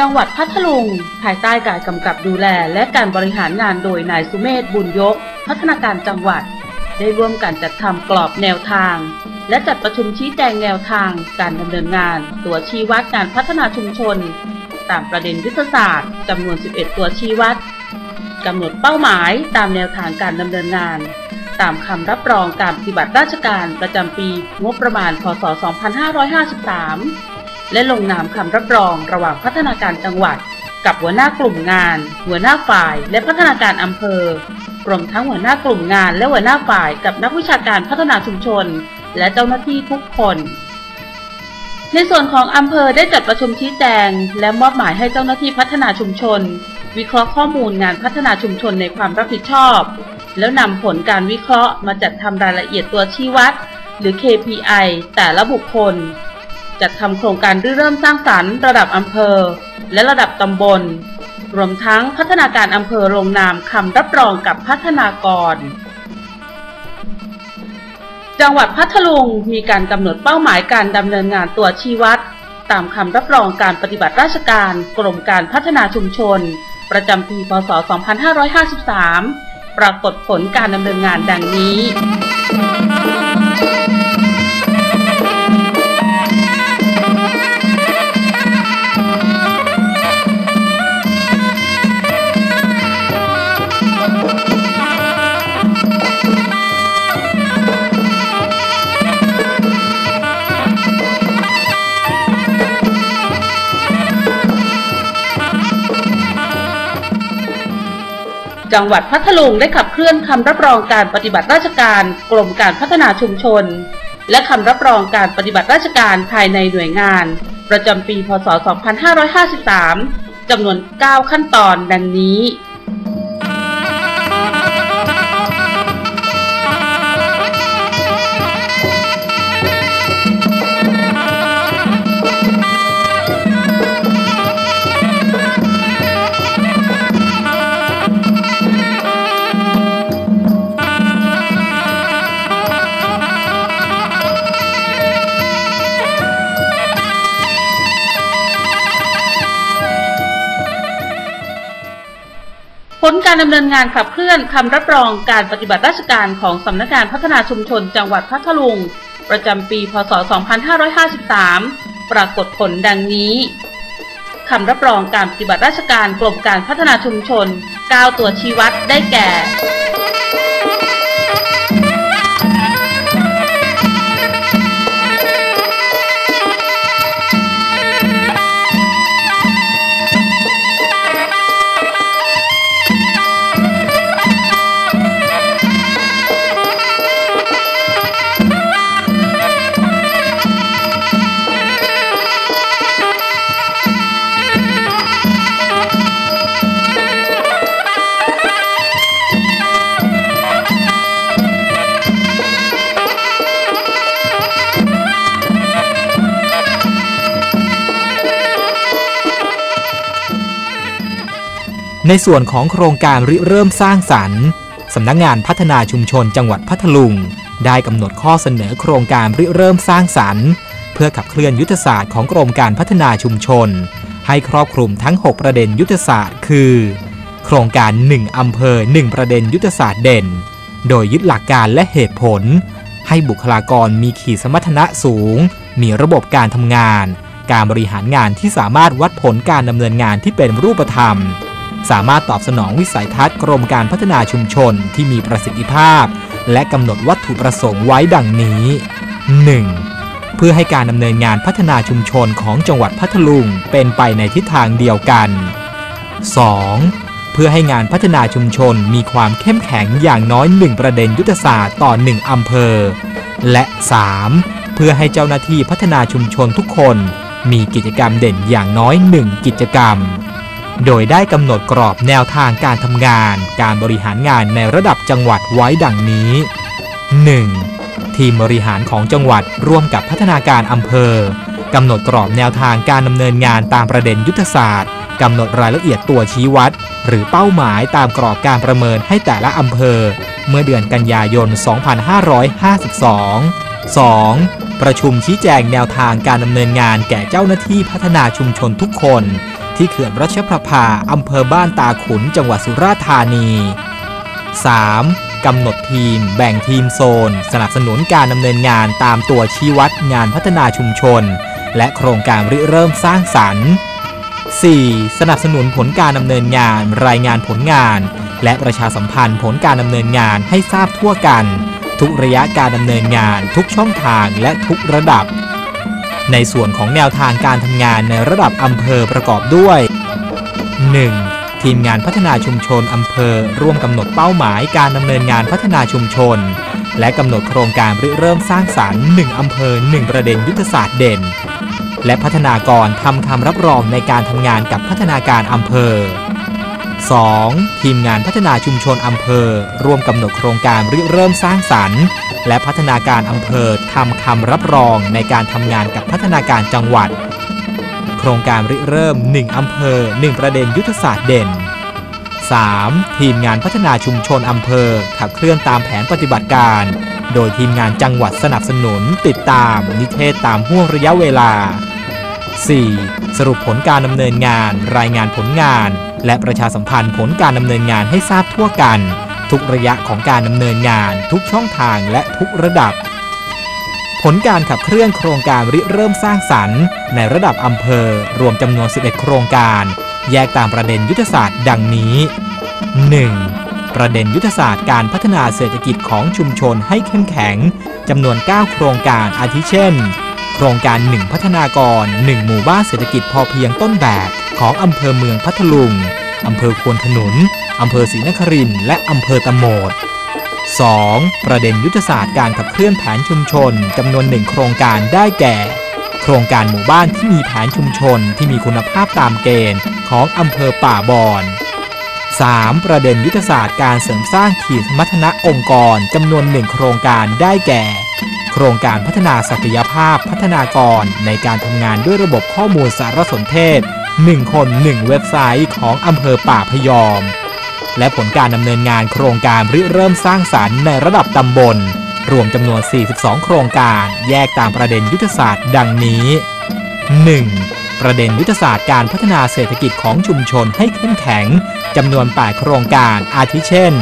จังหวัดพัทลุง ภายใต้การกำกับดูแล และการบริหารงานโดยนายสุเมธบุญยก พัฒนาการจังหวัด ได้ร่วมกันจัดทำกรอบแนวทาง และจัดประชุมชี้แจงแนวทาง การดำเนินงาน ตัวชี้วัดการพัฒนาชุมชน ตามประเด็นยุทธศาสตร์จำนวน 11 ตัวชี้วัดกำหนดเป้าหมายตามแนวทางการดำเนินงาน ตามคำรับรองการปฏิบัติราชการประจำปีงบประมาณ พศ 2553 และลงนามคำรับรองระหว่างพัฒนาการจังหวัด กับหัวหน้ากลุ่มงาน หัวหน้าฝ่าย และพัฒนาการอำเภอรวมทั้งหัวหน้ากลุ่มงานและหัวหน้าฝ่ายกับนักวิชาการพัฒนาชุมชน และเจ้าหน้าที่ทุกคน ในส่วนของอำเภอได้จัดประชุมชี้แจง และมอบหมายให้เจ้าหน้าที่พัฒนาชุมชน วิเคราะห์ข้อมูลงานพัฒนาชุมชนในความรับผิดชอบ แล้วนำผลการวิเคราะห์มาจัดทำรายละเอียดตัวชี้วัด หรือ KPI แต่ละบุคคล จัดทำโครงการริเริ่มสร้างสรรค์ระดับอำเภอ และระดับตำบล รวมทั้งพัฒนาการอำเภอลงนามคำรับรองกับพัฒนากร จังหวัดพัทลุงมีการกำหนดเป้าหมายการดำเนินงานตัวชี้วัด ตามคำรับรองการปฏิบัติราชการกรมการพัฒนาชุมชน ประจำปี พศ 2553 ปรากฏผลการดำเนินงานดังนี้ จังหวัดพัทลุงได้ขับเคลื่อนคำรับรองการปฏิบัติราชการกรมการพัฒนาชุมชน และคำรับรองการปฏิบัติราชการภายในหน่วยงาน ประจำปี พศ 2553จำนวน 9 ขั้นตอนดังนี้ การดำเนินงานขับเคลื่อนคำรับรองการปฏิบัติราชการของสำนักงานพัฒนาชุมชนจังหวัดพัทลุง ประจำปี พศ 2553 ปรากฏผลดังนี้คำรับรองการปฏิบัติราชการกรมการพัฒนาชุมชน 9 ตัวชี้วัดได้แก่ ในส่วนของโครงการริเริ่มสร้างสรรค์สำนักงงานพัฒนาชุมชนจังหวัดพัทลุง ได้กำหนดข้อเสนอโครงการริเริ่มสร้างสรรค์ เพื่อขับเคลื่อนยุทธศาสตร์ของกรมการพัฒนาชุมชน ให้ครอบคลุมทั้ง 6 ประเด็นยุทธศาสตร์ คือ โครงการ 1 อำเภอ 1 ประเด็นยุทธศาสตร์เด่น โดยยึดหลักการและเหตุผล ให้บุคลากรมีขีดสมรรถนะสูง มีระบบการทำงาน การบริหารงานที่สามารถวัดผลการดำเนินงานที่เป็นรูปธรรม สามารถตอบสนองวิสัยทัศน์กรมการพัฒนาชุมชนที่มีประสิทธิภาพ และกำหนดวัตถุประสงค์ไว้ดังนี้ 1. เพื่อให้การดำเนินงานพัฒนาชุมชนของจังหวัดพัทลุงเป็นไปในทิศทางเดียวกัน 2. เพื่อให้งานพัฒนาชุมชนมีความเข้มแข็งอย่างน้อย 1 ประเด็นยุทธศาสตร์ต่อ 1 อำเภอ และ 3. เพื่อให้เจ้าหน้าที่พัฒนาชุมชนทุกคน มีกิจกรรมเด่นอย่างน้อย 1 กิจกรรม โดยได้กำหนดกรอบแนวทางการทำงาน การบริหารงานในระดับจังหวัดไว้ดังนี้ 1. ทีมบริหารของจังหวัดร่วมกับพัฒนาการอำเภอกำหนดกรอบแนวทางการดำเนินงานตามประเด็นยุทธศาสตร์กำหนดรายละเอียดตัวชี้วัด หรือเป้าหมายตามกรอบการประเมินให้แต่ละอำเภอ เมื่อเดือนกันยายน 2552 2. ประชุมชี้แจงแนวทางการดำเนินงานแก่เจ้าหน้าที่พัฒนาชุมชนทุกคน ที่เขื่อนรัชประภาอำเภอบ้านตาขุนจังหวัดสุราษฎร์ธานี 3. กำหนดทีม แบ่งทีมโซน สนับสนุนการดำเนินงานตามตัวชี้วัดงานพัฒนาชุมชน และโครงการริเริ่มสร้างสรรค์ 4. สนับสนุนผลการดำเนินงานรายงานผลงาน และประชาสัมพันธ์ผลการดำเนินงานให้ทราบทั่วกัน ทุกระยะการดำเนินงาน ทุกช่องทางและทุกระดับ ในส่วนของแนวทางการทำงานในระดับอำเภอประกอบด้วย 1. ทีมงานพัฒนาชุมชนอำเภอร่วมกำหนดเป้าหมายการดำเนินงานพัฒนาชุมชน และกำหนดโครงการริเริ่มสร้างสรรค์ 1อำเภอ 1 ประเด็นยุทธศาสตร์เด่น และพัฒนากรทำคำรับรองในการทำงานกับพัฒนาการอำเภอ 2. ทีมงานพัฒนาชุมชนอำเภอ ร่วมกำหนดโครงการริเริ่มสร้างสรรค์ และพัฒนาการอำเภอทำคำรับรองในการทำงานกับพัฒนาการจังหวัด โครงการริเริ่ม 1 อำเภอ 1 ประเด็นยุทธศาสตร์เด่น 3. ทีมงานพัฒนาชุมชนอำเภอ ขับเคลื่อนตามแผนปฏิบัติการ โดยทีมงานจังหวัดสนับสนุน ติดตาม นิเทศตามห่วงระยะเวลา 4. สรุปผลการดำเนินงาน รายงานผลงาน และประชาสัมพันธ์ผลการดำเนินงานให้ทราบทั่วกัน ทุกระยะของการดำเนินงาน ทุกช่องทางและทุกระดับ ผลการขับเคลื่อนโครงการริเริ่มสร้างสรรค์ ในระดับอำเภอ รวมจำนวน 11 โครงการ แยกตามประเด็นยุทธศาสตร์ ดังนี้ 1. ประเด็นยุทธศาสตร์การพัฒนาเศรษฐกิจของชุมชนให้เข้มแข็งจำนวน 9 โครงการอาทิเช่น โครงการ 1 พัฒนากร 1 หมู่บ้านเศรษฐกิจพอเพียงต้นแบบ ของอำเภอเมืองพัทลุง อำเภอควนขนุน อำเภอศรีนครินทร์และอำเภอตะโหมด 2. ประเด็นยุทธศาสตร์การขับเคลื่อนแผนชุมชนจำนวนหนึ่งโครงการได้แก่ โครงการหมู่บ้านที่มีแผนชุมชนที่มีคุณภาพตามเกณฑ์ของอำเภอป่าบอน 3. ประเด็นยุทธศาสตร์การเสริมสร้างขีดสมรรถนะองค์กรจำนวนหนึ่งโครงการได้แก่ โครงการพัฒนาศักยภาพพัฒนากรในการทำงานด้วยระบบข้อมูลสารสนเทศ 1 คน 1 เว็บไซต์ของอำเภอป่าพยอม และผลการดำเนินงานโครงการริเริ่มสร้างสรรค์ในระดับตำบล รวมจำนวน 42 โครงการแยกตามประเด็นยุทธศาสตร์ดังนี้ 1. ประเด็นยุทธศาสตร์การพัฒนาเศรษฐกิจของชุมชนให้เข้มแข็งจำนวน 8 โครงการอาทิเช่น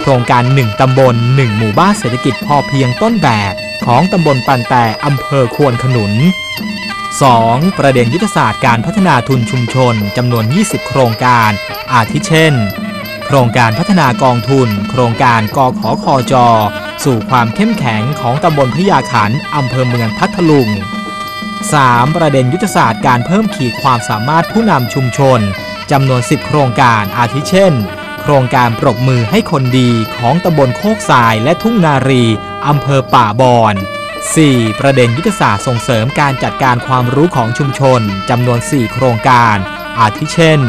โครงการ 1 ตำบล 1 หมู่บ้านเศรษฐกิจพอเพียงต้นแบบ ของตำบลปันแต่อำเภอควนขนุน 2. ประเด็นยุทธศาสตร์การพัฒนาทุนชุมชนจำนวน 20 โครงการ อาทิเช่น โครงการพัฒนากองทุน โครงการกขอคอจอ สู่ความเข้มแข็งของตำบลพญาขันอำเภอเมืองพัทลุง 3. ประเด็นยุทธศาสตร์การเพิ่มขีดความสามารถผู้นำชุมชนจำนวน 10 โครงการอาทิเช่น โครงการปรบมือให้คนดีของตำบลโคกทรายและทุ่งนารีอำเภอป่าบอน 4. ประเด็นยุทธศาสตร์ส่งเสริมการจัดการความรู้ของชุมชนจำนวน 4 โครงการ อาทิเช่น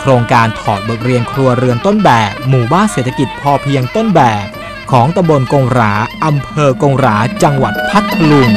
โครงการถอดบทเรียนครัวเรือนต้นแบบ หมู่บ้านเศรษฐกิจพอเพียงต้นแบบ ของตำบลกงหราอำเภอกงหราจังหวัดพัทลุง